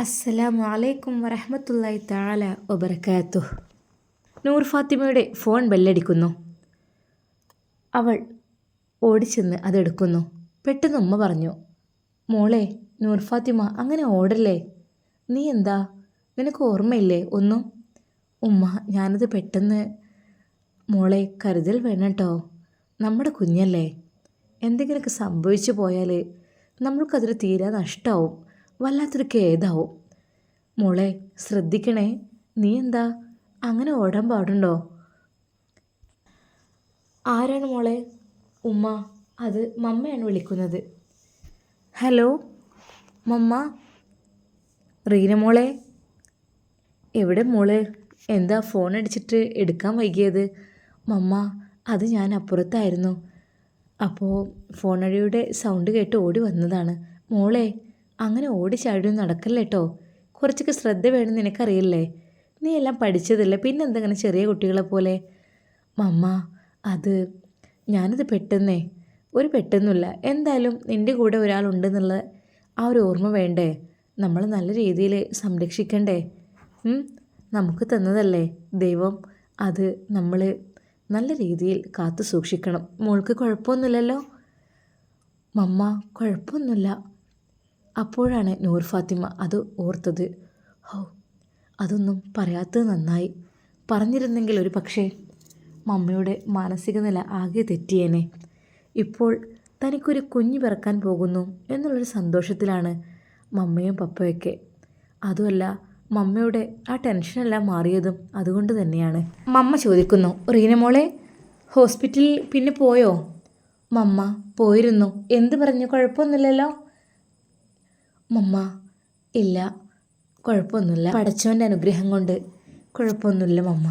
അസ്സലാമു അലൈക്കും വറഹമത്തല്ലായി താല ഒബർക്കാത്തു നൂർ ഫാത്തിമയുടെ ഫോൺ ബെല്ലടിക്കുന്നു. അവൾ ഓടിച്ചെന്ന് അതെടുക്കുന്നു. പെട്ടെന്ന് ഉമ്മ പറഞ്ഞു മോളെ നൂർ ഫാത്തിമ അങ്ങനെ ഓടല്ലേ? നീ എന്താ? നിനക്ക് ഓർമ്മയില്ലേ ഒന്നും? ഉമ്മ ഞാനത് പെട്ടെന്ന് മോളെ കരുതൽ വേണം കേട്ടോ നമ്മുടെ കുഞ്ഞല്ലേ. എന്തെങ്കിലുമൊക്കെ സംഭവിച്ചു പോയാൽ നമ്മൾക്കതൊരു തീരാ നഷ്ടമാവും വല്ലാത്തൊരു ഖേദാവും. മോളെ ശ്രദ്ധിക്കണേ. നീ എന്താ? അങ്ങനെ ഓടാൻ പാടുണ്ടോ? ആരാണ് മോളെ? ഉമ്മ. അത് മമ്മയാണ് വിളിക്കുന്നത്. ഹലോ മമ്മ. റീന മോളെ. എവിടെ മോൾ? എന്താ ഫോൺ അടിച്ചിട്ട് എടുക്കാൻ വൈകിയത്? മമ്മ അത് ഞാൻ അപ്പുറത്തായിരുന്നു. അപ്പോൾ ഫോണഴിയുടെ സൗണ്ട് കേട്ട് ഓടി വന്നതാണ്. മോളെ അങ്ങനെ ഓടി ചാടിയൊന്നും നടക്കല്ലേ കേട്ടോ കുറച്ചൊക്കെ ശ്രദ്ധ വേണം നിനക്കറിയില്ലേ? നീ എല്ലാം പഠിച്ചതല്ലേ? പിന്നെ എന്തെങ്കിലും ചെറിയ കുട്ടികളെ പോലെ? മമ്മ അത് ഞാനത് പെട്ടെന്നേ. ഒരു പെട്ടെന്നില്ല എന്തായാലും നിന്റെ കൂടെ ഒരാളുണ്ടെന്നുള്ള ആ ഒരു ഓർമ്മ വേണ്ടേ? നമ്മൾ നല്ല രീതിയിൽ സംരക്ഷിക്കണ്ടേ? നമുക്ക് തന്നതല്ലേ? ദൈവം അത് നമ്മൾ നല്ല രീതിയിൽ കാത്തു സൂക്ഷിക്കണം. മോൾക്ക് കുഴപ്പമൊന്നുമില്ലല്ലോ? മമ്മ കുഴപ്പമൊന്നുമില്ല. അപ്പോഴാണ് നൂർ ഫാത്തിമ അത് ഓർത്തത്. ഹോ അതൊന്നും പറയാത്തത് നന്നായി. പറഞ്ഞിരുന്നെങ്കിൽ ഒരു പക്ഷേ മമ്മയുടെ മാനസിക നില ആകെ തെറ്റിയേനെ. ഇപ്പോൾ തനിക്കൊരു കുഞ്ഞ് പിറക്കാൻ പോകുന്നു എന്നുള്ളൊരു സന്തോഷത്തിലാണ് മമ്മയും പപ്പയൊക്കെ. അതുമല്ല മമ്മയുടെ ആ ടെൻഷനെല്ലാം മാറിയതും അതുകൊണ്ട് തന്നെയാണ്. മമ്മ ചോദിക്കുന്നു റീന മോളെ ഹോസ്പിറ്റലിൽ പിന്നെ പോയോ? മമ്മ പോയിരുന്നു. എന്ത് പറഞ്ഞു? കുഴപ്പമൊന്നുമില്ലല്ലോ? മമ്മ ഇല്ല കുഴപ്പമൊന്നുമില്ല. പടച്ചവന്റെ അനുഗ്രഹം കൊണ്ട് കുഴപ്പമൊന്നുമില്ല മമ്മ.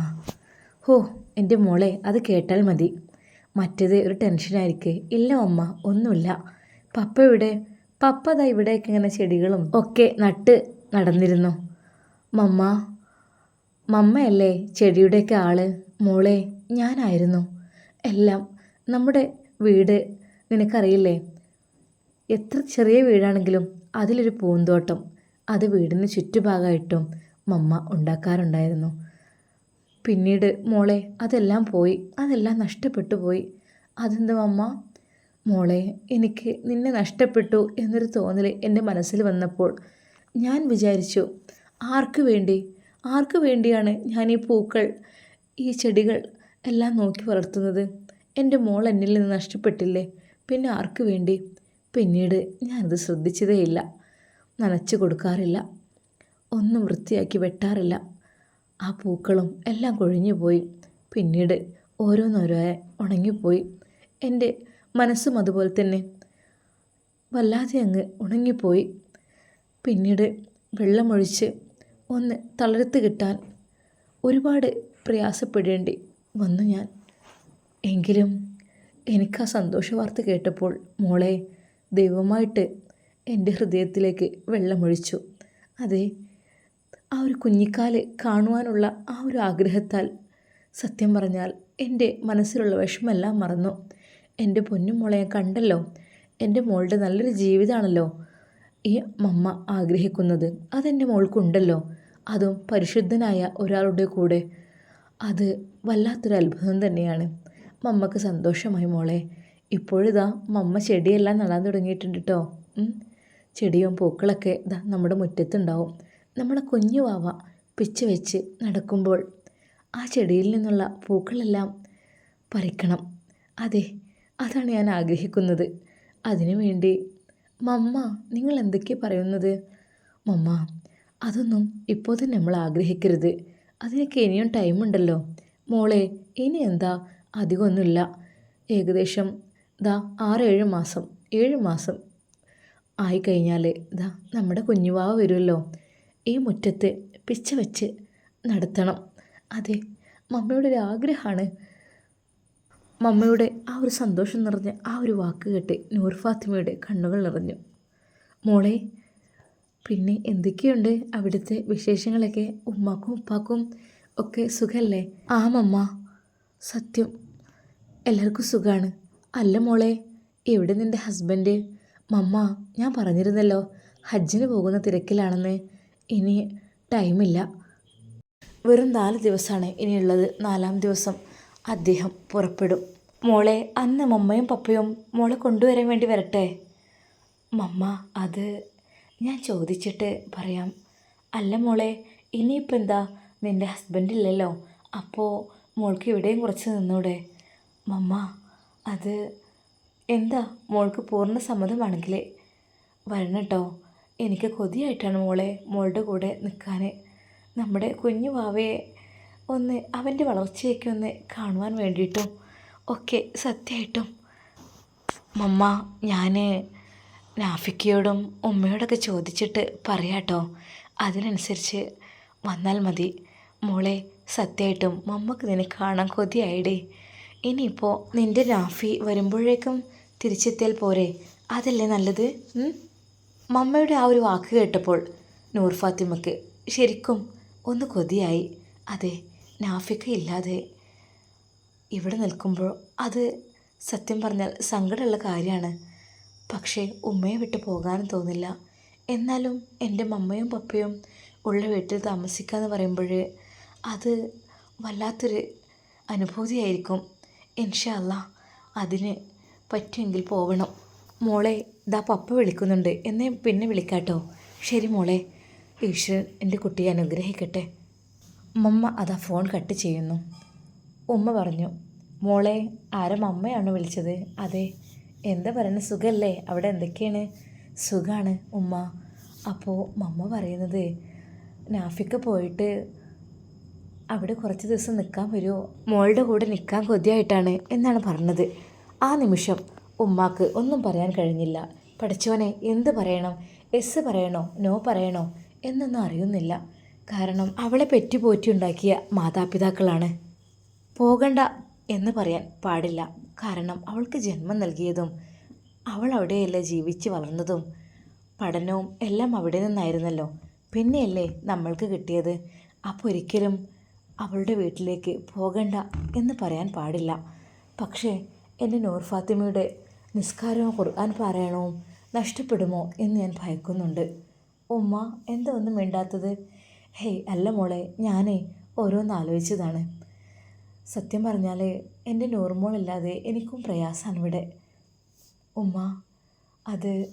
ഹോ എന്റെ മോളെ അത് കേട്ടാൽ മതി. മറ്റേത് ഒരു ടെൻഷനായിരിക്കേ ഇല്ല മമ്മ ഒന്നുമില്ല. പപ്പ ഇവിടെ പപ്പ അതാ ഇവിടെയൊക്കെ ഇങ്ങനെ ചെടികളും ഒക്കെ നട്ട് നടന്നിരുന്നു. മമ്മ മമ്മയല്ലേ ചെടിയുടെയൊക്കെ ആൾ? മോളെ ഞാനായിരുന്നു. എല്ലാം നമ്മുടെ വീട് നിനക്കറിയില്ലേ? എത്ര ചെറിയ വീടാണെങ്കിലും അതിലൊരു പൂന്തോട്ടം അത് വീടിന് ചുറ്റുഭാഗമായിട്ടും മമ്മ ഉണ്ടാക്കാറുണ്ടായിരുന്നു. പിന്നീട് മോളെ അതെല്ലാം പോയി അതെല്ലാം നഷ്ടപ്പെട്ടു പോയി. അതെന്താ മമ്മ? മോളെ എനിക്ക് നിന്നെ നഷ്ടപ്പെട്ടു എന്നൊരു തോന്നൽ എന്റെ മനസ്സിൽ വന്നപ്പോൾ ഞാൻ വിചാരിച്ചു ആർക്ക് വേണ്ടി? ആർക്ക് വേണ്ടിയാണ് ഞാൻ ഈ പൂക്കൾ ഈ ചെടികൾ എല്ലാം നോക്കി വളർത്തുന്നത്? എന്റെ മോൾ എന്നിൽ നിന്ന് നഷ്ടപ്പെട്ടില്ലേ? പിന്നെ ആർക്ക് വേണ്ടി? പിന്നീട് ഞാനത് ശ്രദ്ധിച്ചതേയില്ല. നനച്ചു കൊടുക്കാറില്ല. ഒന്നും വൃത്തിയാക്കി വെട്ടാറില്ല. ആ പൂക്കളും എല്ലാം കൊഴിഞ്ഞു പോയി. പിന്നീട് ഓരോന്നോരോയെ ഉണങ്ങിപ്പോയി. എന്റെ മനസ്സും അതുപോലെ തന്നെ. വല്ലാതെ അങ്ങ് ഉണങ്ങിപ്പോയി. പിന്നീട് വെള്ളമൊഴിച്ച് ഒന്ന് തളർത്ത് കിട്ടാൻ ഒരുപാട് പ്രയാസപ്പെടേണ്ടി വന്നു ഞാൻ. എങ്കിലും എനിക്ക് ആ സന്തോഷ വാർത്ത കേട്ടപ്പോൾ മോളെ ദൈവമായിട്ട് എന്റെ ഹൃദയത്തിലേക്ക് വെള്ളമൊഴിച്ചു. അതെ ആ ഒരു കുഞ്ഞിക്കാൽ കാണുവാനുള്ള ആ ഒരു ആഗ്രഹത്താൽ സത്യം പറഞ്ഞാൽ എന്റെ മനസ്സിലുള്ള വിഷമെല്ലാം മറന്നു. എന്റെ പൊന്നും മോളെ കണ്ടല്ലോ. എന്റെ മോളുടെ നല്ലൊരു ജീവിതമാണല്ലോ ഈ മമ്മ ആഗ്രഹിക്കുന്നത്. അതെന്റെ മോൾക്കുണ്ടല്ലോ. അതും പരിശുദ്ധനായ ഒരാളുടെ കൂടെ. അത് വല്ലാത്തൊരു അത്ഭുതം തന്നെയാണ്. മമ്മക്ക് സന്തോഷമായി മോളെ. ഇപ്പോഴിതാ മമ്മ ചെടിയെല്ലാം നടാൻ തുടങ്ങിയിട്ടുണ്ട് കേട്ടോ ചെടിയും പൂക്കളൊക്കെ ഇതാ നമ്മുടെ മുറ്റത്തുണ്ടാവും. നമ്മുടെ കുഞ്ഞു വാവ പിച്ച് വെച്ച് നടക്കുമ്പോൾ ആ ചെടിയിൽ നിന്നുള്ള പൂക്കളെല്ലാം പറിക്കണം. അതെ അതാണ് ഞാൻ ആഗ്രഹിക്കുന്നത്. അതിനു വേണ്ടി മമ്മ നിങ്ങൾ എന്തൊക്കെ പറയുന്നത്? മമ്മ അതൊന്നും ഇപ്പോൾ തന്നെ നമ്മൾ ആഗ്രഹിക്കരുത്. അതിനൊക്കെ ഇനിയും ടൈമുണ്ടല്ലോ. മോളെ ഇനി എന്താ? അധികമൊന്നുമില്ല. ഏകദേശം ദാ ആറ് ഏഴ് മാസം ഏഴ് മാസം ആയിക്കഴിഞ്ഞാൽ ഇതാ നമ്മുടെ കുഞ്ഞുവാവ് വരുമല്ലോ ഈ മുറ്റത്ത് പിച്ച വെച്ച് നടത്തണം. അതെ മമ്മയുടെ ഒരു ആഗ്രഹമാണ്. മമ്മയുടെ ആ ഒരു സന്തോഷം നിറഞ്ഞ ആ ഒരു വാക്ക് കേട്ട് നൂർ ഫാത്തിമയുടെ കണ്ണുകൾ നിറഞ്ഞു. മോളെ പിന്നെ എന്തൊക്കെയുണ്ട് അവിടുത്തെ വിശേഷങ്ങളൊക്കെ? ഉമ്മാക്കും ഉപ്പാക്കും ഒക്കെ സുഖമല്ലേ ആ മമ്മ സത്യം. എല്ലാവർക്കും സുഖമാണ് അല്ല മോളെ എവിടെ നിന്റെ ഹസ്ബൻഡ്? മമ്മ ഞാൻ പറഞ്ഞിരുന്നല്ലോ ഹജ്ജിന് പോകുന്ന തിരക്കിലാണെന്ന്. ഇനി ടൈമില്ല. വെറും നാല് ദിവസമാണ് ഇനിയുള്ളത്. നാലാം ദിവസം അദ്ദേഹം പുറപ്പെടും. മോളെ അന്ന് മമ്മയും പപ്പയും മോളെ കൊണ്ടുവരാൻ വേണ്ടി വരട്ടെ? മമ്മ അത് ഞാൻ ചോദിച്ചിട്ട് പറയാം. അല്ല മോളെ ഇനിയിപ്പോൾ എന്താ? നിന്റെ ഹസ്ബൻഡില്ലല്ലോ അപ്പോൾ മോൾക്ക് ഇവിടെയും കുറച്ച് നിന്നൂടെ? മമ്മ അത് എന്താ മോൾക്ക് പൂർണ സമ്മതമാണെങ്കിൽ വരണം കേട്ടോ എനിക്ക് കൊതിയായിട്ടാണ് മോളെ മോളുടെ കൂടെ നിൽക്കാൻ നമ്മുടെ കുഞ്ഞു വാവയെ ഒന്ന് അവന്റെ വളർച്ചയൊക്കെ ഒന്ന് കാണുവാൻ വേണ്ടിയിട്ടും ഒക്കെ സത്യമായിട്ടും. മമ്മ ഞാൻ നാഫിക്കയോടും ഉമ്മയോടൊക്കെ ചോദിച്ചിട്ട് പറയാട്ടോ. അതിനനുസരിച്ച് വന്നാൽ മതി. മോളെ സത്യമായിട്ടും മമ്മക്ക് നിന്നെ കാണാൻ കൊതിയായിടേ. ഇനിയിപ്പോൾ നിന്റെ രാഫി വരുമ്പോഴേക്കും തിരിച്ചെത്തിയാൽ പോരെ. അതല്ലേ നല്ലത്? മമ്മയുടെ ആ ഒരു വാക്ക് കേട്ടപ്പോൾ നൂർ ഫാത്തിമക്ക് ശരിക്കും ഒന്ന് കൊതിയായി. അതെ നാഫിക്ക ഇല്ലാതെ ഇവിടെ നിൽക്കുമ്പോൾ അത് സത്യം പറഞ്ഞാൽ സങ്കടമുള്ള കാര്യമാണ്. പക്ഷേ ഉമ്മയെ വിട്ട് പോകാനും തോന്നില്ല. എന്നാലും എന്റെ മമ്മയും പപ്പയും ഉള്ള വീട്ടിൽ താമസിക്കുക എന്ന് പറയുമ്പോൾ അത് വല്ലാത്തൊരു അനുഭൂതിയായിരിക്കും. ഇൻഷല്ല അതിന് പറ്റുമെങ്കിൽ പോവണം. മോളെ ദാ പപ്പ വിളിക്കുന്നുണ്ട്. എന്നെ പിന്നെ വിളിക്കാട്ടോ. ശരി മോളെ ഈശ്വരൻ എന്റെ കുട്ടിയെ അനുഗ്രഹിക്കട്ടെ. മമ്മ അതാ ഫോൺ കട്ട് ചെയ്യുന്നു. ഉമ്മ പറഞ്ഞു മോളെ ആരും അമ്മയാണ് വിളിച്ചത്? അതെ. എന്താ പറയുന്നത് സുഖമല്ലേ അവിടെ എന്തൊക്കെയാണ്? സുഖമാണ് ഉമ്മ. അപ്പോൾ മമ്മ പറയുന്നത് നാഫിക്ക് പോയിട്ട് അവിടെ കുറച്ച് ദിവസം നിൽക്കാൻ വരുമോ മോളുടെ കൂടെ നിൽക്കാൻ കൊതിയായിട്ടാണ് എന്നാണ് പറഞ്ഞത്. ആ നിമിഷം ഉമ്മാക്ക് ഒന്നും പറയാൻ കഴിഞ്ഞില്ല. പഠിച്ചവനെ എന്ത് പറയണം? എസ് പറയണോ? നോ പറയണോ? എന്നൊന്നും അറിയുന്നില്ല. കാരണം അവളെ പെറ്റുപോറ്റിയുണ്ടാക്കിയ മാതാപിതാക്കളാണ്. പോകണ്ട എന്ന് പറയാൻ പാടില്ല. കാരണം അവൾക്ക് ജന്മം നൽകിയതും അവൾ അവിടെയല്ലേ ജീവിച്ച് വളർന്നതും. പഠനവും എല്ലാം അവിടെ നിന്നായിരുന്നല്ലോ. പിന്നെയല്ലേ നമ്മൾക്ക് കിട്ടിയത്? അപ്പോൾ ഒരിക്കലും അവളുടെ വീട്ടിലേക്ക് പോകണ്ട എന്ന് പറയാൻ പാടില്ല. പക്ഷേ എന്റെ നൂർ ഫാത്തിമയുടെ നിസ്കാരമോ ഖുർആൻ പറയണോ നഷ്ടപ്പെടുമോ എന്ന് ഞാൻ ഭയക്കുന്നുണ്ട്. ഉമ്മ എന്താ ഒന്നും വേണ്ടാത്തത് ഹേയ് അല്ല മോളെ ഞാനേ ഓരോന്ന് ആലോചിച്ചതാണ്. സത്യം പറഞ്ഞാൽ എന്റെ നോർമോളില്ലാതെ എനിക്കും പ്രയാസമാണ് ഇവിടെ. ഉമ്മ അത്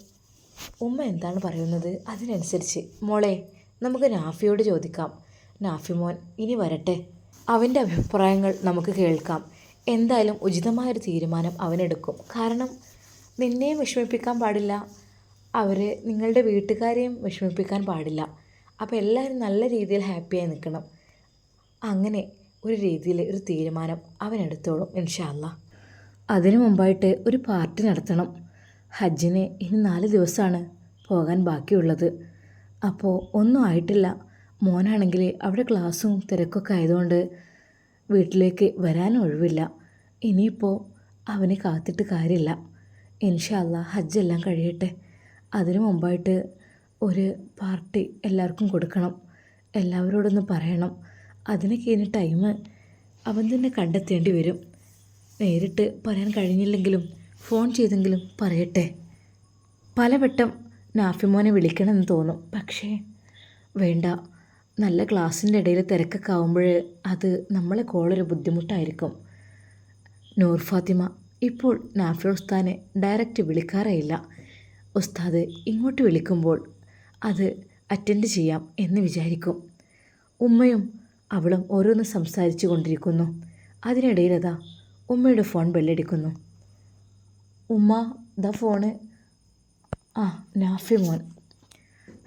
ഉമ്മ എന്താണ് പറയുന്നത്? അതിനനുസരിച്ച്. മോളെ നമുക്ക് നാഫിയോട് ചോദിക്കാം. നാഫി മോൻ ഇനി വരട്ടെ. അവന്റെ അഭിപ്രായങ്ങൾ നമുക്ക് കേൾക്കാം. എന്തായാലും ഉചിതമായൊരു തീരുമാനം അവനെടുക്കും. കാരണം നിന്നെയും വിഷമിപ്പിക്കാൻ പാടില്ല. അവരെ നിങ്ങളുടെ വീട്ടുകാരെയും വിഷമിപ്പിക്കാൻ പാടില്ല. അപ്പോൾ എല്ലാവരും നല്ല രീതിയിൽ ഹാപ്പിയായി നിൽക്കണം. അങ്ങനെ ഒരു രീതിയിൽ ഒരു തീരുമാനം അവനെടുത്തോളും ഇൻഷാല്ല അതിനു മുമ്പായിട്ട് ഒരു പാർട്ടി നടത്തണം. ഹജ്ജിന് ഇനി നാല് ദിവസമാണ് പോകാൻ ബാക്കിയുള്ളത്. അപ്പോൾ ഒന്നും ആയിട്ടില്ല. മോനാണെങ്കിൽ അവിടെ ക്ലാസ്സും തിരക്കൊക്കെ ആയതുകൊണ്ട് വീട്ടിലേക്ക് വരാൻ ഒഴിവില്ല. ഇനിയിപ്പോൾ അവനെ കാത്തിട്ട് കാര്യമില്ല. ഇൻഷാല്ല ഹജ്ജെല്ലാം കഴിയട്ടെ. അതിനു മുമ്പായിട്ട് ഒരു പാർട്ടി എല്ലാവർക്കും കൊടുക്കണം. എല്ലാവരോടൊന്ന് പറയണം. അതിനൊക്കെ ഇനി ടൈം അവൻ തന്നെ കണ്ടെത്തേണ്ടി വരും. നേരിട്ട് പറയാൻ കഴിഞ്ഞില്ലെങ്കിലും ഫോൺ ചെയ്തെങ്കിലും പറയട്ടെ. പലവട്ടം നാഫിമോനെ വിളിക്കണമെന്ന് തോന്നും. പക്ഷേ വേണ്ട. നല്ല ക്ലാസ്സിന്റെ ഇടയിൽ തിരക്കൊക്കെ ആവുമ്പോൾ അത് നമ്മളെ കോളൊരു ബുദ്ധിമുട്ടായിരിക്കും. നൂർ ഫാത്തിമ ഇപ്പോൾ നാഫി ഉസ്താനെ ഡയറക്റ്റ് വിളിക്കാറേയില്ല ഉസ്താദ് ഇങ്ങോട്ട് വിളിക്കുമ്പോൾ അത് അറ്റൻഡ് ചെയ്യാം എന്ന് വിചാരിക്കും. ഉമ്മയും അവളും ഓരോന്ന് സംസാരിച്ചു കൊണ്ടിരിക്കുന്നു. അതിനിടയിൽ അതാ ഉമ്മയുടെ ഫോൺ ബെല്ലടിക്കുന്നു. ഉമ്മ ദ ഫോണ്. ആ നാഫി മോൻ.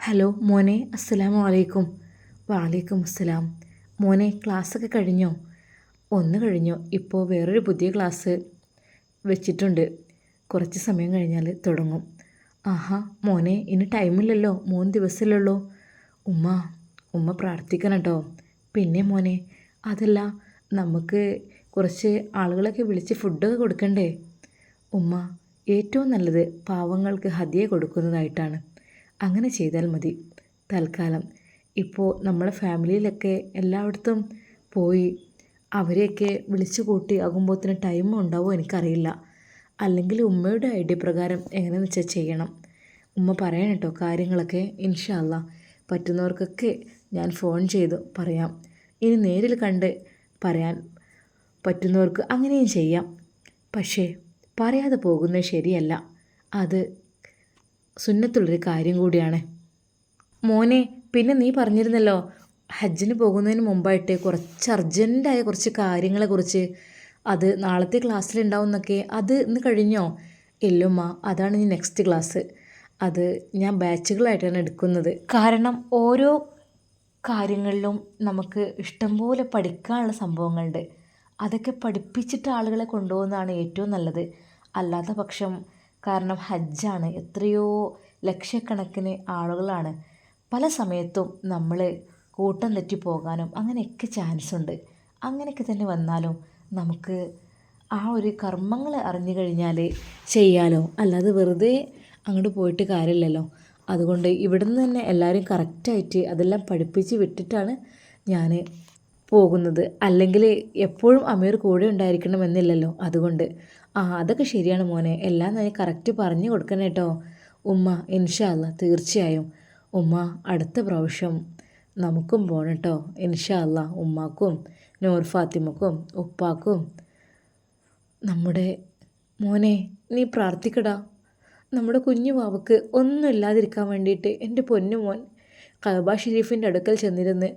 ഹലോ മോനെ അസ്സലാമു അലൈക്കും. വാലൈക്കും അസ്സലാം. മോനെ ക്ലാസ്സൊക്കെ കഴിഞ്ഞോ? ഒന്ന് കഴിഞ്ഞു? ഇപ്പോൾ വേറൊരു പുതിയ ക്ലാസ് വെച്ചിട്ടുണ്ട്. കുറച്ച് സമയം കഴിഞ്ഞാൽ തുടങ്ങും. ആഹാ മോനെ ഇനി ടൈമില്ലല്ലോ. മൂന്ന് ദിവസമില്ലല്ലോ ഉമ്മ ഉമ്മ പ്രാർത്ഥിക്കണം കേട്ടോ പിന്നെ മോനെ അതല്ല നമുക്ക് കുറച്ച് ആളുകളൊക്കെ വിളിച്ച് ഫുഡൊക്കെ കൊടുക്കണ്ടേ? ഉമ്മ ഏറ്റവും നല്ലത് പാവങ്ങൾക്ക് ഹതിയെ കൊടുക്കുന്നതായിട്ടാണ്. അങ്ങനെ ചെയ്താൽ മതി. തൽക്കാലം ഇപ്പോൾ നമ്മളെ ഫാമിലിയിലൊക്കെ എല്ലായിടത്തും പോയി അവരെയൊക്കെ വിളിച്ചു കൂട്ടി ആകുമ്പോഴത്തിന് ടൈം ഉണ്ടാവുമോ എനിക്കറിയില്ല. അല്ലെങ്കിൽ ഉമ്മയുടെ ഐഡിയ പ്രകാരം എങ്ങനെയെന്ന് വെച്ചാൽ ചെയ്യണം. ഉമ്മ പറയണം കേട്ടോ കാര്യങ്ങളൊക്കെ ഇൻഷാല്ല പറ്റുന്നവർക്കൊക്കെ ഞാൻ ഫോൺ ചെയ്ത് പറയാം. ഇനി നേരിൽ കണ്ട് പറയാൻ പറ്റുന്നവർക്ക് അങ്ങനെയും ചെയ്യാം. പക്ഷേ പറയാതെ പോകുന്നത് ശരിയല്ല. അത് സുന്നത്തുള്ളൊരു കാര്യം കൂടിയാണ്. മോനെ പിന്നെ നീ പറഞ്ഞിരുന്നല്ലോ ഹജ്ജിന് പോകുന്നതിന് മുമ്പായിട്ട് കുറച്ച് അർജന്റായ കുറച്ച് കാര്യങ്ങളെക്കുറിച്ച്. അത് നാളത്തെ ക്ലാസ്സിലുണ്ടാവും എന്നൊക്കെ. അത് ഇന്ന് കഴിഞ്ഞോ? ഇല്ലുമ്മ അതാണ് ഇനി നെക്സ്റ്റ് ക്ലാസ് അത് ഞാൻ ബാച്ചുകളായിട്ടാണ് എടുക്കുന്നത്. കാരണം ഓരോ കാര്യങ്ങളിലും നമുക്ക് ഇഷ്ടംപോലെ പഠിക്കാനുള്ള സംഭവങ്ങളുണ്ട്. അതൊക്കെ പഠിപ്പിച്ചിട്ട് ആളുകളെ കൊണ്ടുപോകുന്നതാണ് ഏറ്റവും നല്ലത്. അല്ലാത്ത പക്ഷം കാരണം ഹജ്ജാണ് എത്രയോ ലക്ഷക്കണക്കിന് ആളുകളാണ്. പല സമയത്തും നമ്മൾ കൂട്ടം തെറ്റി പോകാനും അങ്ങനെയൊക്കെ ചാൻസ് ഉണ്ട് അങ്ങനെയൊക്കെ തന്നെ വന്നാലും നമുക്ക് ആ ഒരു കർമ്മങ്ങൾ അറിഞ്ഞു കഴിഞ്ഞാൽ ചെയ്യാലോ? അല്ലാതെ വെറുതെ അങ്ങോട്ട് പോയിട്ട് കാര്യമില്ലല്ലോ. അതുകൊണ്ട് ഇവിടുന്ന് തന്നെ എല്ലാവരും കറക്റ്റായിട്ട് അതെല്ലാം പഠിപ്പിച്ച് വിട്ടിട്ടാണ് ഞാൻ പോകുന്നത്. അല്ലെങ്കിൽ എപ്പോഴും അമീർ കൂടെ ഉണ്ടായിരിക്കണം എന്നില്ലല്ലോ അതുകൊണ്ട് ആ അതൊക്കെ ശരിയാണ് മോനെ. എല്ലാം ഞാൻ കറക്റ്റ് പറഞ്ഞു കൊടുക്കണം കേട്ടോ ഉമ്മ ഇൻഷാല്ല തീർച്ചയായും. ഉമ്മ അടുത്ത പ്രാവശ്യം നമുക്കും പോകണം കേട്ടോ ഇൻഷാല്ല ഉമ്മാക്കും നൂർ ഫാത്തിമക്കും ഉപ്പാക്കും. നമ്മുടെ മോനെ നീ പ്രാർത്ഥിക്കടാ. നമ്മുടെ കുഞ്ഞു വാവക്ക് ഒന്നും ഇല്ലാതിരിക്കാൻ വേണ്ടിയിട്ട് എന്റെ പൊന്നു മോൻ കഅബ ഷെരീഫിന്റെ അടുക്കൽ ചെന്നിരുന്ന്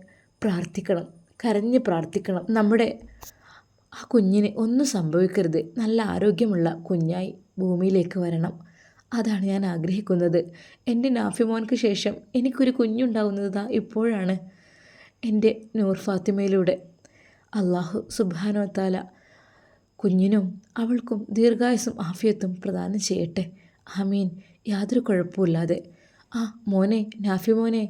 പ്രാർത്ഥിക്കണം കരഞ്ഞ് പ്രാർത്ഥിക്കണം. നമ്മുടെ ആ കുഞ്ഞിന് ഒന്നും സംഭവിക്കരുത്. നല്ല ആരോഗ്യമുള്ള കുഞ്ഞായി ഭൂമിയിലേക്ക് വരണം. അതാണ് ഞാൻ ആഗ്രഹിക്കുന്നത്. എന്റെ നാഫിമോൻക്ക് ശേഷം എനിക്കൊരു കുഞ്ഞുണ്ടാവുന്നത് ദാ ഇപ്പോഴാണ് എന്റെ നൂർ ഫാത്തിമയിലൂടെ. അള്ളാഹു സുബാനോ താല കുഞ്ഞിനും അവൾക്കും ദീർഘായുസും ആഫിയത്തും പ്രദാനം ചെയ്യട്ടെ. ആമീൻ. യാതൊരു കുഴപ്പമില്ലാതെ ആ മോനെ നാഫി മോനെ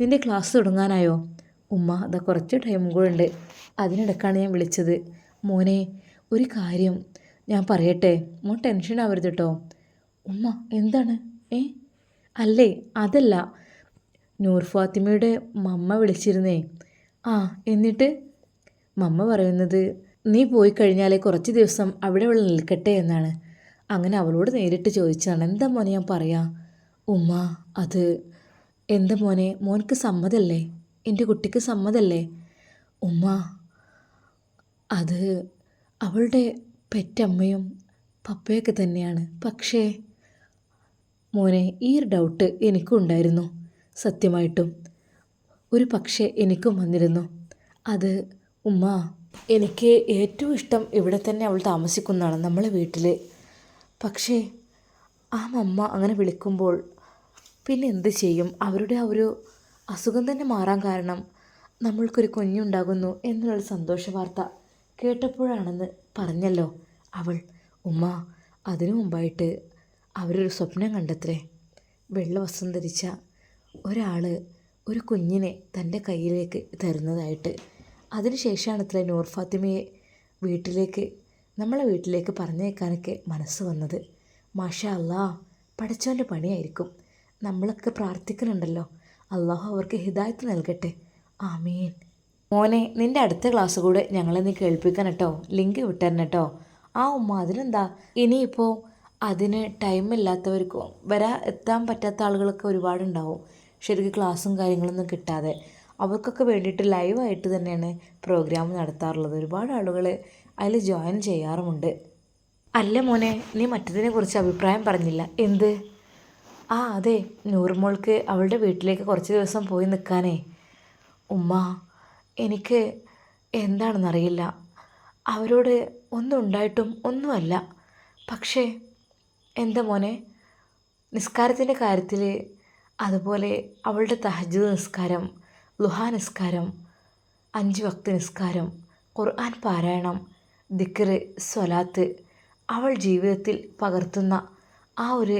നിന്റെ ക്ലാസ് തുടങ്ങാനായോ? ഉമ്മ അതാ കുറച്ച് ടൈം കൂടെ അതിനിടക്കാണ് ഞാൻ വിളിച്ചത്. മോനെ ഒരു കാര്യം ഞാൻ പറയട്ടെ. മോൻ ടെൻഷൻ ആവരുത് കേട്ടോ ഉമ്മ എന്താണ്? ഏ? അല്ലേ അതല്ല. നൂർ ഫാത്തിമയുടെ മമ്മ വിളിച്ചിരുന്നേ. ആ എന്നിട്ട്? മമ്മ പറയുന്നത് നീ പോയി കഴിഞ്ഞാലേ കുറച്ച് ദിവസം അവിടെ അവൾ നിൽക്കട്ടെ എന്നാണ്. അങ്ങനെ അവളോട് നേരിട്ട് ചോദിച്ചതാണ് എന്താ മോനെ ഞാൻ പറയാ? ഉമ്മ അത് എന്താ മോനെ മോനക്ക് സമ്മതല്ലേ? എന്റെ കുട്ടിക്ക് സമ്മതല്ലേ? ഉമ്മ അത് അവളുടെ പെറ്റമ്മയും പപ്പയൊക്കെ തന്നെയാണ്. പക്ഷേ മോനെ ഈ ഒരു ഡൗട്ട് എനിക്കും ഉണ്ടായിരുന്നു. സത്യമായിട്ടും. ഒരു പക്ഷേ എനിക്കും വന്നിരുന്നു. അത് ഉമ്മ എനിക്ക് ഏറ്റവും ഇഷ്ടം ഇവിടെ തന്നെ അവൾ താമസിക്കുന്നതാണ് നമ്മളെ വീട്ടിൽ പക്ഷേ ആ മമ്മ അങ്ങനെ വിളിക്കുമ്പോൾ പിന്നെ എന്ത് ചെയ്യും? അവരുടെ ആ ഒരു അസുഖം തന്നെ മാറാൻ കാരണം നമ്മൾക്കൊരു കുഞ്ഞുണ്ടാകുന്നു എന്നുള്ള സന്തോഷ വാർത്ത കേട്ടപ്പോഴാണെന്ന് പറഞ്ഞല്ലോ അവൾ. ഉമ്മ അതിനു മുമ്പായിട്ട് അവരൊരു സ്വപ്നം കണ്ടത്രേ. വെള്ളവസ്ത്രം ധരിച്ച ഒരാൾ ഒരു കുഞ്ഞിനെ തന്റെ കയ്യിലേക്ക് തരുന്നതായിട്ട്. അതിനുശേഷമാണ് അത്ര നൂർ ഫാത്തിമയെ വീട്ടിലേക്ക് നമ്മളെ വീട്ടിലേക്ക് പറഞ്ഞേക്കാനൊക്കെ മനസ്സ് വന്നത്. മാഷ അള്ളാ പഠിച്ചവന്റെ പണിയായിരിക്കും. നമ്മളൊക്കെ പ്രാർത്ഥിക്കുന്നുണ്ടല്ലോ. അള്ളാഹു അവർക്ക് ഹിദായത്ത് നൽകട്ടെ. ആമീൻ. മോനെ നിന്റെ അടുത്ത ക്ലാസ് കൂടെ ഞങ്ങളെ നീ കേൾപ്പിക്കണം കേട്ടോ ലിങ്ക് വിട്ടുതരണം കേട്ടോ ആ ഉമ്മ അതിനെന്താ? ഇനിയിപ്പോൾ അതിന് ടൈമില്ലാത്തവർക്കും വരാൻ എത്താൻ പറ്റാത്ത ആളുകളൊക്കെ ഒരുപാടുണ്ടാവും. ശരിക്കും ക്ലാസ്സും കാര്യങ്ങളൊന്നും കിട്ടാതെ. അവർക്കൊക്കെ വേണ്ടിയിട്ട് ലൈവായിട്ട് തന്നെയാണ് പ്രോഗ്രാം നടത്താറുള്ളത്. ഒരുപാട് ആളുകൾ അതിൽ ജോയിൻ ചെയ്യാറുമുണ്ട്. അല്ല മോനെ നീ മറ്റതിനെ കുറിച്ച് അഭിപ്രായം പറഞ്ഞില്ല. എന്ത്? ആ അതെ. നൂറുമോൾക്ക് അവളുടെ വീട്ടിലേക്ക് കുറച്ച് ദിവസം പോയി നിൽക്കാനേ. ഉമ്മ എനിക്ക് എന്താണെന്നറിയില്ല. അവരോട് ഒന്നും ഉണ്ടായിട്ടും ഒന്നുമല്ല. പക്ഷേ എന്താ മോനെ? നിസ്കാരത്തിന്റെ കാര്യത്തിൽ അതുപോലെ അവളുടെ തഹജ് നിസ്കാരം ലുഹാ നിസ്കാരം അഞ്ച് വക്ത് നിസ്കാരം ഖുർആൻ പാരായണം ദിക്കർ സ്വലാത്ത് അവൾ ജീവിതത്തിൽ പകർത്തുന്ന ആ ഒരു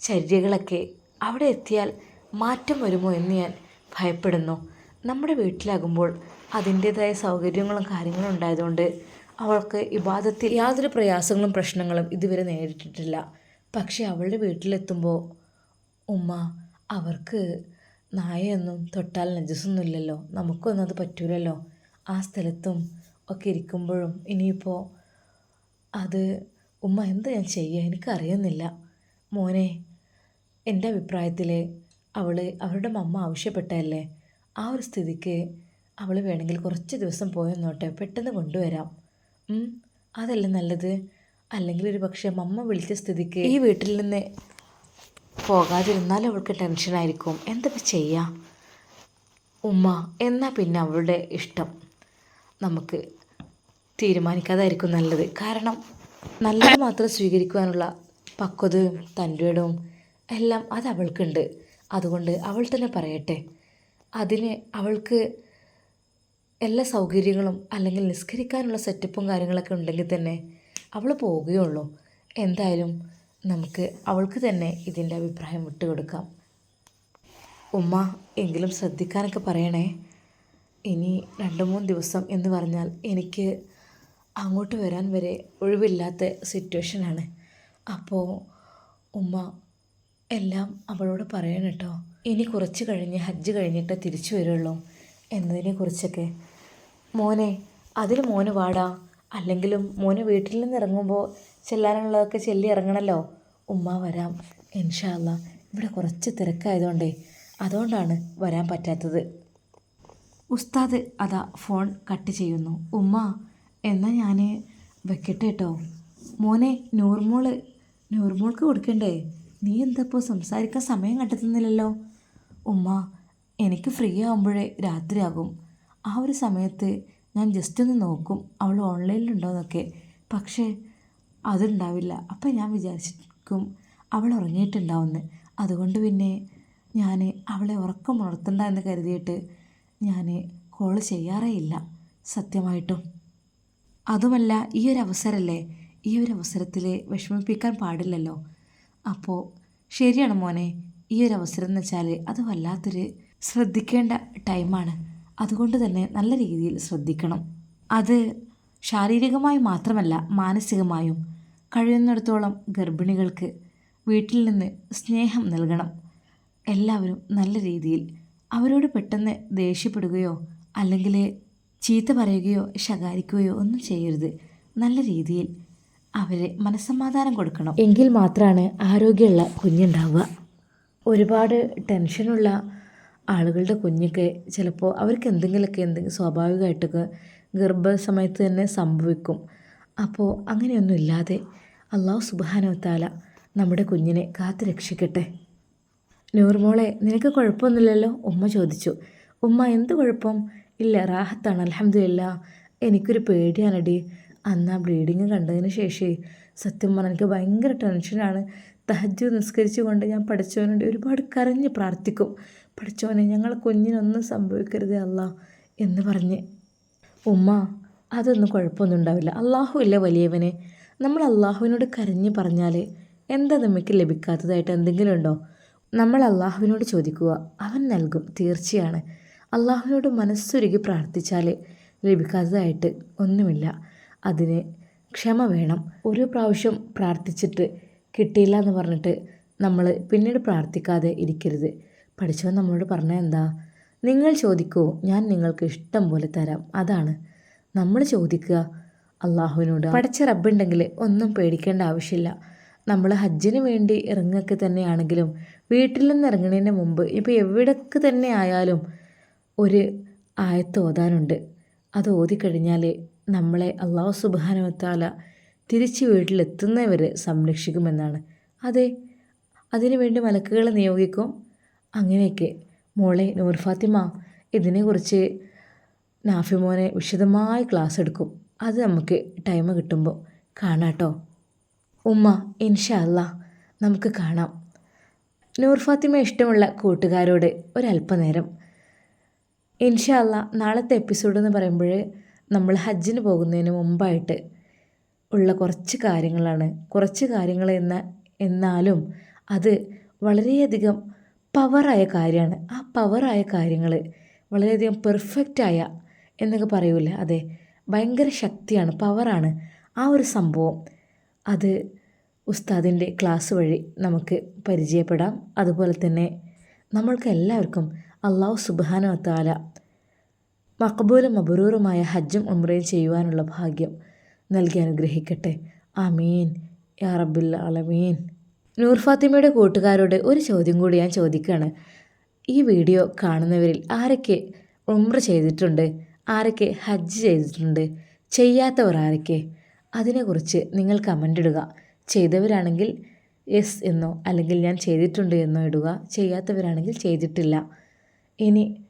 ചര്യകളൊക്കെ അവിടെ എത്തിയാൽ മാറ്റം വരുമോ എന്ന് ഞാൻ ഭയപ്പെടുന്നു. നമ്മുടെ വീട്ടിലാകുമ്പോൾ അതിന്റേതായ സൗകര്യങ്ങളും കാര്യങ്ങളും ഉണ്ടായതുകൊണ്ട് അവൾക്ക് ഇബാദത്തിൽ യാതൊരു പ്രയാസങ്ങളും പ്രശ്നങ്ങളും ഇതുവരെ നേരിട്ടിട്ടില്ല. പക്ഷേ അവളുടെ വീട്ടിലെത്തുമ്പോൾ ഉമ്മ അവർക്ക് നായയൊന്നും തൊട്ടാൽ നജസൊന്നുമില്ലല്ലോ നമുക്കൊന്നും അത് പറ്റൂലല്ലോ. ആ സ്ഥലത്തും ഒക്കെ ഇരിക്കുമ്പോഴും ഇനിയിപ്പോൾ അത് ഉമ്മ എന്താ ഞാൻ ചെയ്യുക എനിക്കറിയുന്നില്ല. മോനെ എന്റെ അഭിപ്രായത്തിൽ അവൾ അവരുടെ മമ്മ ആവശ്യപ്പെട്ടതല്ലേ? ആ ഒരു സ്ഥിതിക്ക് അവൾ വേണമെങ്കിൽ കുറച്ച് ദിവസം പോയെന്നോട്ടെ പെട്ടെന്ന് കൊണ്ടുവരാം. അതല്ലേ നല്ലത്? അല്ലെങ്കിൽ ഒരു പക്ഷേ മമ്മ വിളിച്ച സ്ഥിതിക്ക് ഈ വീട്ടിൽ നിന്ന് പോകാതിരുന്നാൽ അവൾക്ക് ടെൻഷനായിരിക്കും എന്തൊക്കെ ചെയ്യാം? ഉമ്മ എന്നാൽ പിന്നെ അവളുടെ ഇഷ്ടം? നമുക്ക് തീരുമാനിക്കാതായിരിക്കും നല്ലത്. കാരണം നല്ലത് മാത്രം സ്വീകരിക്കുവാനുള്ള പക്വതയും തന്റെടവും എല്ലാം അത് അവൾക്കുണ്ട്. അതുകൊണ്ട് അവൾ തന്നെ പറയട്ടെ. അതിന് അവൾക്ക് എല്ലാ സൗകര്യങ്ങളും അല്ലെങ്കിൽ നിസ്കരിക്കാനുള്ള സെറ്റപ്പും കാര്യങ്ങളൊക്കെ ഉണ്ടെങ്കിൽ തന്നെ അവൾ പോവുകയുള്ളൂ എന്തായാലും നമുക്ക് അവൾക്ക് തന്നെ ഇതിന്റെ അഭിപ്രായം വിട്ടുകൊടുക്കാം ഉമ്മ എങ്കിലും ശ്രദ്ധിക്കാനൊക്കെ പറയണേ. ഇനി രണ്ട് മൂന്ന് ദിവസം എന്ന് പറഞ്ഞാൽ എനിക്ക് അങ്ങോട്ട് വരാൻ വരെ ഒഴിവില്ലാത്ത സിറ്റുവേഷനാണ്. അപ്പോൾ ഉമ്മ എല്ലാം അവളോട് പറയണം കേട്ടോ. ഇനി കുറച്ച് കഴിഞ്ഞ് ഹജ്ജ് കഴിഞ്ഞിട്ട് തിരിച്ചു വരുള്ളൂ എന്നതിനെക്കുറിച്ചൊക്കെ. മോനെ അതിൽ മോന് വാടാ. അല്ലെങ്കിലും മോന് വീട്ടിൽ നിന്ന് ഇറങ്ങുമ്പോൾ ചെല്ലാനുള്ളതൊക്കെ ചെല്ലി ഇറങ്ങണല്ലോ. ഉമ്മ വരാം. ഇൻഷാല്ല ഇവിടെ കുറച്ച് തിരക്കായതുകൊണ്ടേ അതുകൊണ്ടാണ് വരാൻ പറ്റാത്തത്. ഉസ്താദ് അതാ ഫോൺ കട്ട് ചെയ്യുന്നു. ഉമ്മ എന്നാൽ ഞാൻ വെക്കട്ടെ കേട്ടോ മോനെ നൂർമോൾ നൂർമോൾക്ക് കൊടുക്കണ്ടേ? നീ എന്തപ്പോൾ സംസാരിക്കാൻ സമയം കണ്ടെത്തുന്നില്ലല്ലോ? ഉമ്മ എനിക്ക് ഫ്രീ ആകുമ്പോഴേ രാത്രിയാകും. ആ ഒരു സമയത്ത് ഞാൻ ജസ്റ്റ് ഒന്ന് നോക്കും അവൾ ഓൺലൈനിലുണ്ടോയെന്നൊക്കെ പക്ഷേ അതുണ്ടാവില്ല. അപ്പം ഞാൻ വിചാരിച്ചിരിക്കും അവൾ ഉറങ്ങിയിട്ടുണ്ടാവുമെന്ന്. അതുകൊണ്ട് പിന്നെ ഞാൻ അവളെ ഉറക്കം ഉണർത്തണ്ട എന്ന് കരുതിയിട്ട് ഞാൻ കോൾ ചെയ്യാറേ ഇല്ല സത്യമായിട്ടും. അതുമല്ല ഈ ഒരു അവസരമല്ലേ ഈ ഒരു അവസരത്തിൽ വിഷമിപ്പിക്കാൻ പാടില്ലല്ലോ. അപ്പോൾ ശരിയാണ് മോനെ ഈ ഒരു അവസരം എന്ന് വെച്ചാൽ അത് വല്ലാത്തൊരു ശ്രദ്ധിക്കേണ്ട ടൈമാണ് അതുകൊണ്ട് തന്നെ നല്ല രീതിയിൽ ശ്രദ്ധിക്കണം. അത് ശാരീരികമായി മാത്രമല്ല മാനസികമായും. കഴിയുന്നിടത്തോളം ഗർഭിണികൾക്ക് വീട്ടിൽ നിന്ന് സ്നേഹം നൽകണം. എല്ലാവരും നല്ല രീതിയിൽ അവരോട് പെട്ടെന്ന് ദേഷ്യപ്പെടുകയോ അല്ലെങ്കിൽ ചീത്ത പറയുകയോ ശകാരിക്കുകയോ ഒന്നും ചെയ്യരുത്. നല്ല രീതിയിൽ അവരെ മനസ്സമാധാനം കൊടുക്കണം. എങ്കിൽ മാത്രമാണ് ആരോഗ്യമുള്ള കുഞ്ഞുണ്ടാവുക. ഒരുപാട് ടെൻഷനുള്ള ആളുകളുടെ കുഞ്ഞൊക്കെ ചിലപ്പോൾ അവർക്ക് എന്തെങ്കിലുമൊക്കെ എന്തെങ്കിലും സ്വാഭാവികമായിട്ടൊക്കെ ഗർഭസമയത്ത് തന്നെ സംഭവിക്കും. അപ്പോൾ അങ്ങനെയൊന്നും ഇല്ലാതെ അള്ളാഹു സുബാനവത്താല നമ്മുടെ കുഞ്ഞിനെ കാത്തു രക്ഷിക്കട്ടെ. നൂർമോളെ നിനക്ക് കുഴപ്പമൊന്നുമില്ലല്ലോ? ഉമ്മ ചോദിച്ചു. ഉമ്മ എന്ത് കുഴപ്പം? ഇല്ല റാഹത്താണ് അലഹമില്ല എനിക്കൊരു പേടിയാണടി. അന്ന് ആ ബ്ലീഡിങ് കണ്ടതിന് ശേഷേ സത്യം പറഞ്ഞാൽ എനിക്ക് ഭയങ്കര ടെൻഷനാണ്. തഹജ് നിസ്കരിച്ചു കൊണ്ട് ഞാൻ പഠിച്ചവനോട് ഒരുപാട് കരഞ്ഞ് പ്രാർത്ഥിക്കും. പഠിച്ചവനെ ഞങ്ങൾ കുഞ്ഞിനൊന്നും സംഭവിക്കരുതേ അല്ല എന്ന് പറഞ്ഞ്. ഉമ്മ അതൊന്നും കുഴപ്പമൊന്നും ഉണ്ടാവില്ല. അള്ളാഹു ഇല്ല വലിയവനെ. നമ്മൾ അള്ളാഹുവിനോട് കരഞ്ഞു പറഞ്ഞാൽ എന്താ നമുക്ക് ലഭിക്കാത്തതായിട്ട് എന്തെങ്കിലും ഉണ്ടോ? നമ്മൾ അള്ളാഹുവിനോട് ചോദിക്കുക. അവൻ നൽകും തീർച്ചയാണ്. അള്ളാഹുവിനോട് മനസ്സൊരുക്കി പ്രാർത്ഥിച്ചാൽ ലഭിക്കാത്തതായിട്ട് ഒന്നുമില്ല. അതിന് ക്ഷമ വേണം. ഒരു പ്രാവശ്യം പ്രാർത്ഥിച്ചിട്ട് കിട്ടിയില്ല എന്ന് പറഞ്ഞിട്ട് നമ്മൾ പിന്നീട് പ്രാർത്ഥിക്കാതെ ഇരിക്കരുത്. പഠിച്ചവൻ നമ്മളോട് പറഞ്ഞ എന്താ? നിങ്ങൾ ചോദിക്കൂ ഞാൻ നിങ്ങൾക്ക് ഇഷ്ടം പോലെ തരാം. അതാണ് നമ്മൾ ചോദിക്കുക അള്ളാഹുവിനോട്. പഠിച്ച റബ്ബുണ്ടെങ്കിൽ ഒന്നും പേടിക്കേണ്ട ആവശ്യമില്ല. നമ്മൾ ഹജ്ജിന് വേണ്ടി ഇറങ്ങൊക്കെ തന്നെയാണെങ്കിലും വീട്ടിൽ നിന്ന് ഇറങ്ങുന്നതിന് മുമ്പ് ഇപ്പോൾ എവിടേക്ക് തന്നെ ആയാലും ഒരു ആയത്ത് ഓതാനുണ്ട്. അത് ഓതിക്കഴിഞ്ഞാൽ നമ്മളെ അള്ളാഹു സുബാനുവത്താല തിരിച്ച് വീട്ടിലെത്തുന്നവരെ സംരക്ഷിക്കുമെന്നാണ്. അതെ അതിനുവേണ്ടി മലക്കുകളെ നിയോഗിക്കും. അങ്ങനെയൊക്കെ. മോളെ നൂർ ഫാത്തിമ ഇതിനെക്കുറിച്ച് നാഫിമോനെ വിശദമായ ക്ലാസ് എടുക്കും. അത് നമുക്ക് ടൈം കിട്ടുമ്പോൾ കാണാട്ടോ. ഉമ്മ ഇൻഷല്ല നമുക്ക് കാണാം. നൂർ ഫാത്തിമ ഇഷ്ടമുള്ള കൂട്ടുകാരോട് ഒരല്പനേരം. ഇൻഷല്ല നാളത്തെ എപ്പിസോഡ് എന്ന് പറയുമ്പോൾ നമ്മൾ ഹജ്ജിന് പോകുന്നതിന് മുമ്പായിട്ട് ഉള്ള കുറച്ച് കാര്യങ്ങളാണ്. കുറച്ച് കാര്യങ്ങൾ എന്ന എന്നാലും അത് വളരെയധികം പവറായ കാര്യമാണ്. ആ പവറായ കാര്യങ്ങൾ വളരെയധികം പെർഫെക്റ്റായ എന്നൊക്കെ പറയൂലേ? അതെ ഭയങ്കര ശക്തിയാണ് പവറാണ് ആ ഒരു സംഭവം. അത് ഉസ്താദിന്റെ ക്ലാസ് വഴി നമുക്ക് പരിചയപ്പെടാം. അതുപോലെ തന്നെ നമ്മൾക്ക് എല്ലാവർക്കും അള്ളാഹു സുബാനോ താല മക്ബൂലും മബറൂറുമായ ഹജ്ജും ഉമ്രയും ചെയ്യുവാനുള്ള ഭാഗ്യം നൽകി അനുഗ്രഹിക്കട്ടെ. ആമീൻ. യാ റബ്ബിൽ അലമീൻ നൂർ ഫാത്തിമയുടെ കൂട്ടുകാരോട് ഒരു ചോദ്യം കൂടി ഞാൻ ചോദിക്കുകയാണ് ഈ വീഡിയോ കാണുന്നവരിൽ ആരൊക്കെ ഉമ്ര ചെയ്തിട്ടുണ്ട്? ആരൊക്കെ ഹജ്ജ് ചെയ്തിട്ടുണ്ട്? ചെയ്യാത്തവർ ആരൊക്കെ? അതിനെക്കുറിച്ച് നിങ്ങൾ കമന്റ് ഇടുക. ചെയ്തവരാണെങ്കിൽ യെസ് എന്നോ അല്ലെങ്കിൽ ഞാൻ ചെയ്തിട്ടുണ്ട് എന്നോ ഇടുക. ചെയ്യാത്തവരാണെങ്കിൽ ചെയ്തിട്ടില്ല. ഇനി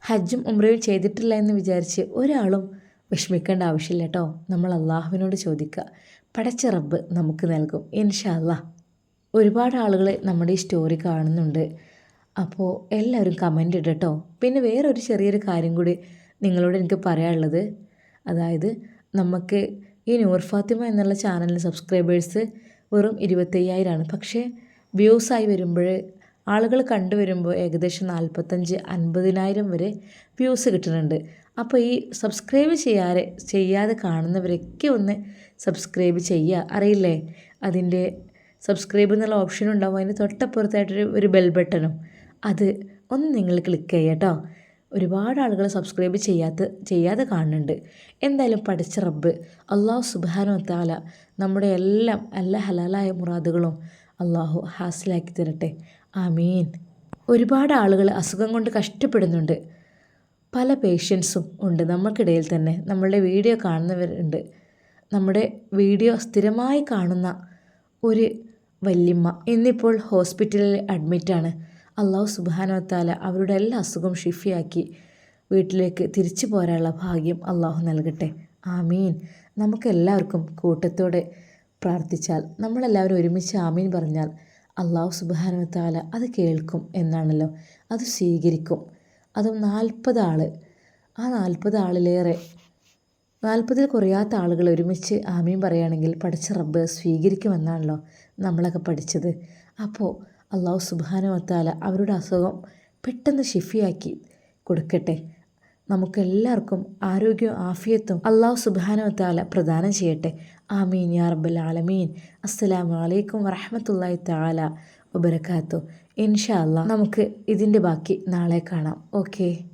ഹജ്ജും ഉമ്രയും ചെയ്തിട്ടില്ല എന്ന് വിചാരിച്ച് ഒരാളും വിഷമിക്കേണ്ട ആവശ്യമില്ല കേട്ടോ. നമ്മൾ അള്ളാഹുവിനോട് ചോദിക്കുക. പടച്ച റബ്ബ് നമുക്ക് നൽകും. ഇൻഷാ ഒരുപാട് ആളുകൾ നമ്മുടെ ഈ സ്റ്റോറി കാണുന്നുണ്ട്. അപ്പോൾ എല്ലാവരും കമന്റ് ഇടട്ടോ. പിന്നെ വേറൊരു ചെറിയൊരു കാര്യം കൂടി നിങ്ങളോട് എനിക്ക് പറയാനുള്ളത്. അതായത് നമുക്ക് ഈ നൂർ ഫാത്തിമ എന്നുള്ള ചാനലിന്റെ സബ്സ്ക്രൈബേഴ്സ് വെറും ഇരുപത്തയ്യായിരമാണ് പക്ഷേ വ്യൂസായി വരുമ്പോൾ ആളുകൾ കണ്ടുവരുമ്പോൾ ഏകദേശം നാൽപ്പത്തഞ്ച് അൻപതിനായിരം വരെ വ്യൂസ് കിട്ടുന്നുണ്ട്. അപ്പോൾ ഈ സബ്സ്ക്രൈബ് ചെയ്യാതെ ചെയ്യാതെ കാണുന്നവരൊക്കെ ഒന്ന് സബ്സ്ക്രൈബ് ചെയ്യുക അറിയില്ലേ? അതിന്റെ സബ്സ്ക്രൈബ് എന്നുള്ള ഓപ്ഷൻ ഉണ്ടാവും. അതിന് തൊട്ടപ്പുറത്തായിട്ടൊരു ഒരു ബെൽ ബട്ടണും അത് ഒന്ന് നിങ്ങൾ ക്ലിക്ക് ചെയ്യുക കേട്ടോ ഒരുപാട് ആളുകൾ സബ്സ്ക്രൈബ് ചെയ്യാത്ത ചെയ്യാതെ കാണുന്നുണ്ട്. എന്തായാലും പഠിച്ച റബ്ബ് അള്ളാഹു സുബാനോ താല നമ്മുടെ എല്ലാം എല്ലാ ഹലാലായ മുറാദുകളും അള്ളാഹു ഹാസിലാക്കി തരട്ടെ. ആമീൻ. ഒരുപാട് ആളുകൾ അസുഖം കൊണ്ട് കഷ്ടപ്പെടുന്നുണ്ട്. പല പേഷ്യൻസും ഉണ്ട്. നമുക്കിടയിൽ തന്നെ നമ്മളുടെ വീഡിയോ കാണുന്നവരുണ്ട് നമ്മുടെ വീഡിയോ സ്ഥിരമായി കാണുന്ന ഒരു വല്യമ്മ ഇന്നിപ്പോൾ ഹോസ്പിറ്റലിൽ അഡ്മിറ്റാണ്. അള്ളാഹു സുബാനോത്താല അവരുടെ എല്ലാ അസുഖം ഷിഫിയാക്കി വീട്ടിലേക്ക് തിരിച്ചു പോരാനുള്ള ഭാഗ്യം അള്ളാഹു നൽകട്ടെ. ആമീൻ. നമുക്കെല്ലാവർക്കും കൂട്ടത്തോടെ പ്രാർത്ഥിച്ചാൽ നമ്മളെല്ലാവരും ഒരുമിച്ച് ആമീൻ പറഞ്ഞാൽ അള്ളാഹു സുബാനോത്താല അത് കേൾക്കും എന്നാണല്ലോ. അത് സ്വീകരിക്കും. അതും നാൽപ്പത് ആൾ ആ നാൽപ്പത് ആളിലേറെ നാൽപ്പതിൽ കുറയാത്ത ആളുകൾ ഒരുമിച്ച് ആമീൻ പറയുകയാണെങ്കിൽ പഠിച്ച റബ്ബ് സ്വീകരിക്കുമെന്നാണല്ലോ നമ്മളൊക്കെ പഠിച്ചത്. അപ്പോൾ അള്ളാഹു സുബാനുവത്താല അവരുടെ അസുഖം പെട്ടെന്ന് ഷിഫിയാക്കി കൊടുക്കട്ടെ. നമുക്കെല്ലാവർക്കും ആരോഗ്യവും ആഫിയത്തും അള്ളാഹു സുബാനുവത്താല പ്രദാനം ചെയ്യട്ടെ. ആമീൻ യാ റബ്ബൽ ആലമീൻ. അസ്സലാമു അലൈക്കും വറഹമത്തല്ലാഹി താല വബർക്കാത്തു ഇൻഷാ അല്ലാ നമുക്ക് ഇതിന്റെ ബാക്കി നാളെ കാണാം. ഓക്കേ.